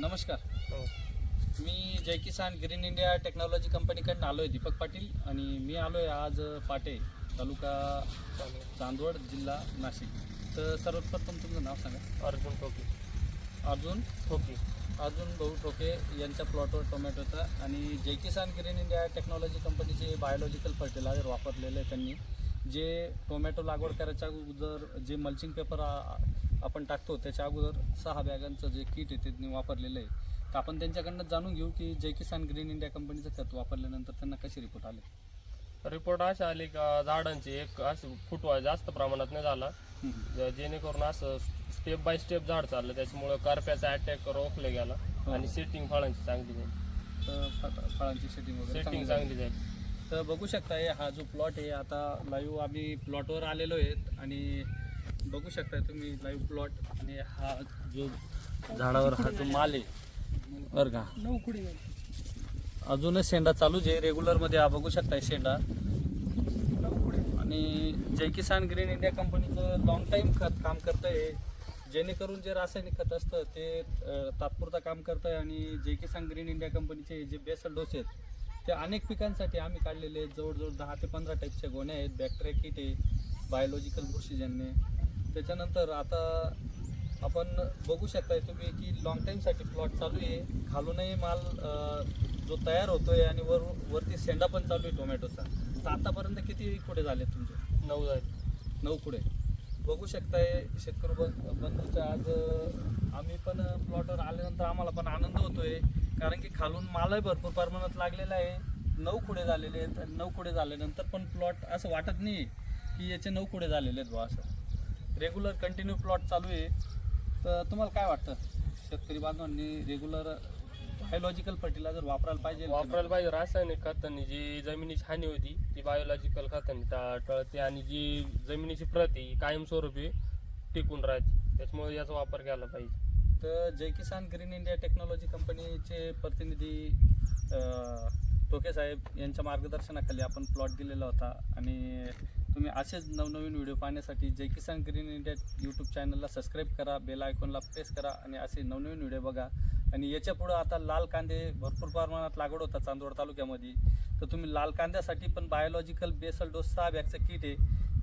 नमस्कार. हो. मी Jai Kisan green India technology कंपनीकडून आलो आहे दीपक पाटील आणि मी आलो आहे आज पाटे तालुका चांदवड जिल्हा नाशिक. तर सर्वप्रथम तुमचं नाव सांगा. अर्जुन टोके अर्जुन? टोके अर्जुन भाऊ ठोके यांच्या प्लॉटवर टोमॅटोचा आणि Jai Kisan green India technology कंपनीचे बायोलॉजिकल फर्टिलायझर वापरलेले आहे त्यांनी. जे टोमॅटो लागवड करायच्या अगोदर जे मल्चिंग पेपर आपण टाकतो त्याच्या अगोदर सहा बॅगांचं जे किट आहे ते त्यांनी वापरलेलं आहे. तर आपण त्यांच्याकडनं जाणून घेऊ की जय किसान ग्रीन इंडिया कंपनीचं खत वापरल्यानंतर त्यांना कसे रिपोर्ट आले? रिपोर्ट असे आले का झाडांचे एक असं फुटवा जास्त प्रमाणात नाही झाला. ज- जेणेकरून असं स्टेप बाय स्टेप झाड चाललं त्याच्यामुळे करप्याचा अटॅक रोखले गेला हो. आणि सेटिंग फळांची चांगली फ- फळांची सेटिंग सेटिंग चांगली झाली. तर बघू शकताय हा जो प्लॉट आहे आता लाईव्ह आम्ही प्लॉटवर आलेलो आहेत आणि बघू शकताय तुम्ही लाईव्ह प्लॉट आणि हा जो झाडावर हा जो माल आहे बरं का? नऊ कुडी अजूनच शेंडा चालूच आहे रेग्युलरमध्ये हा बघू शकताय शेंडा. नऊ आणि जय किसान ग्रीन इंडिया कंपनीचं लॉंग टाईम खत काम करतं आहे जेणेकरून जे रासायनिक खत असतं ते तात्पुरता काम करतं आहे आणि जय किसान ग्रीन इंडिया कंपनीचे जे बेसल डोस आहेत ते अनेक पिकांसाठी आम्ही काढलेले आहेत. जवळजवळ दहा ते पंधरा टाईपच्या गोण्या आहेत. बॅक्टेरिया किट आहे बायोलॉजिकल बुरशीजन्य त्याच्यानंतर आता आपण बघू शकताय तुम्ही की लॉंग टाईमसाठी प्लॉट चालू आहे. खालूनही माल जो तयार होतोय आणि वर वरती शेंडा पण चालू आहे टोमॅटोचा. तर आतापर्यंत किती कुठे झाले तुमचे? नऊ झाली. नऊ पुढे बघू शकताय शेतकरी बं- बंधूच्या आज प्लॉटवर आल्यानंतर आम्हाला पण आनंद होतोय. कारण की खालून मालही भरपूर प्रमाणात लागलेला आहे. नऊ खुडे झालेले आहेत आणि नऊ कुडे झाल्यानंतर पण प्लॉट असं वाटत नाही की याचे नऊ कुडे झालेले आहेत बुवा असं. रेग्युलर कंटिन्यू प्लॉट चालू आहे. तर तुम्हाला काय वाटतं? शेतकरी बांधवांनी रेग्युलर बायोलॉजिकल फर्टिलायझर वापरायला पाहिजे वापरायला पाहिजे. रासायनिक खतांनी जी जमिनीची हानी होती ती बायोलॉजिकल खतांनी टा- टळते आणि जी जमिनीची प्रत ही कायमस्वरूपी टिकून राहते. त्याच्यामुळे याचा वापर केला पाहिजे. तर Jai Kisan green India technology कंपनीचे प्रतिनिधी टोके साहेब यांच्या मार्गदर्शनाखाली आपण प्लॉट दिलेला होता. आणि तुम्ही असेच नवनवीन व्हिडिओ पाहण्यासाठी Jai Kisan green India YouTube चॅनलला सबस्क्राईब करा बेल आयकॉनला प्रेस करा आणि असे नवनवीन व्हिडिओ बघा. आणि याच्या पुढं आता लाल कांदे भरपूर प्रमाणात लागवड होता चांदवड तालुक्यामध्ये. तर तुम्ही लाल कांद्यासाठी पण बायोलॉजिकल बेसल डोस सहा बॅगचं किट आहे.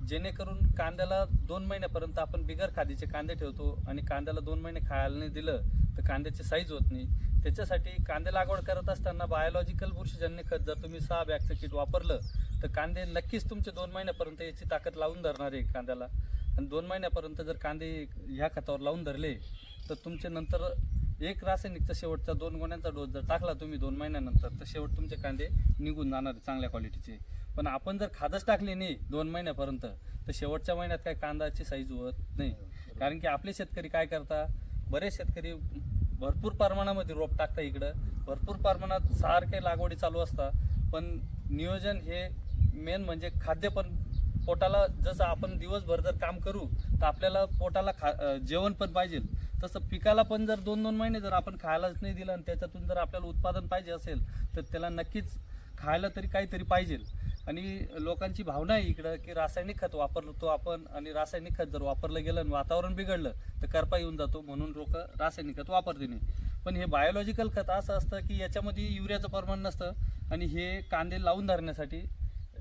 जेणेकरून कांद्याला दोन महिन्यापर्यंत आपण बिगर खादीचे कांदे ठेवतो आणि कांद्याला दोन महिने खायला नाही दिलं तर कांद्याची साईज होत नाही. त्याच्यासाठी कांदे लागवड करत असताना बायोलॉजिकल बुरशीजन्य खत जर तुम्ही सहा बॅगचं किट वापरलं तर कांदे नक्कीच तुमचे दोन महिन्यापर्यंत याची ताकद लावून धरणार आहे कांद्याला. आणि दोन महिन्यापर्यंत जर कांदे ह्या खतावर लावून धरले तर तुमचे नंतर एक रासायनिकचा शेवटचा दोन गोण्यांचा डोस जर टाकला तुम्ही दोन महिन्यानंतर तर शेवट तुमचे कांदे निघून जाणार चांगल्या क्वालिटीचे पण आपण जर खादच टाकली नाही दोन महिन्यापर्यंत तर शेवटच्या महिन्यात काय कांद्याची साईज होत नाही. कारण की आपले शेतकरी काय करता बरेच शेतकरी भरपूर प्रमाणामध्ये रोप टाकता इकडं भरपूर प्रमाणात सारखे लागवडी चालू असतात. पण नियोजन हे मेन म्हणजे खाद्य पण पोटाला जसं आपण दिवसभर जर काम करू तर आपल्याला पोटाला खा जेवण पण पाहिजे. तसं पिकाला पण जर दोन दोन महिने जर आपण खायलाच नाही दिलं आणि त्याच्यातून जर आपल्याला उत्पादन पाहिजे असेल तर त्याला नक्कीच खायला तरी काहीतरी पाहिजे. आणि लोकांची भावना आहे इकडं की रासायनिक खत वापरतो आपण आणि रासायनिक खत जर वापरलं गेलं आणि वातावरण बिघडलं तर करपा येऊन जातो म्हणून लोक रासायनिक खत वापरते नाही. पण हे बायोलॉजिकल खत असं असतं की याच्यामध्ये युरियाचं प्रमाण नसतं आणि हे कांदे लावून धरण्यासाठी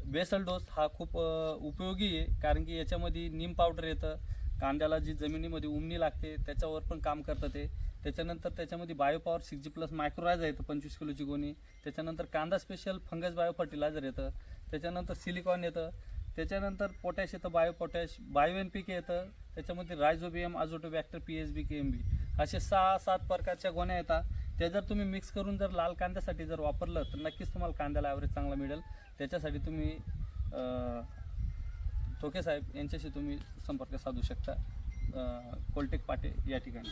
बेसल डोस हा खूप उपयोगी आहे. कारण की याच्यामध्ये नीम पावडर येतं कांद्याला जी जमिनीमध्ये उमणी लागते त्याच्यावर पण काम करतं ते. त्याच्यानंतर त्याच्यामध्ये बायोपॉवर सिक्स जी प्लस मायक्रोरायझ येतं पंचवीस किलोची गोणी त्याच्यानंतर कांदा स्पेशल फंगस बायो फर्टिलायझर येतं. त्याच्यानंतर सिलिकॉन येतं. त्याच्यानंतर पोटॅश येतं bio potash bio N P K येतं. त्याच्यामध्ये rhizobium azotobacter P H B K M B असे सहा सात प्रकारच्या गोण्या येतात. त्या जर तुम्ही मिक्स करून जर लाल कांद्यासाठी जर वापरलं तर नक्कीच तुम्हाला कांद्याला ॲव्हरेज चांगला मिळेल. त्याच्यासाठी तुम्ही टोके साहेब यांच्याशी तुम्ही संपर्क साधू शकता. कोलटेक पाटे या ठिकाणी.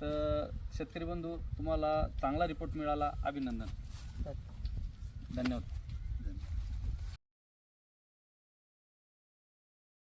तर शेतकरी बंधू तुम्हाला चांगला रिपोर्ट मिळाला. अभिनंदन. धन्यवाद.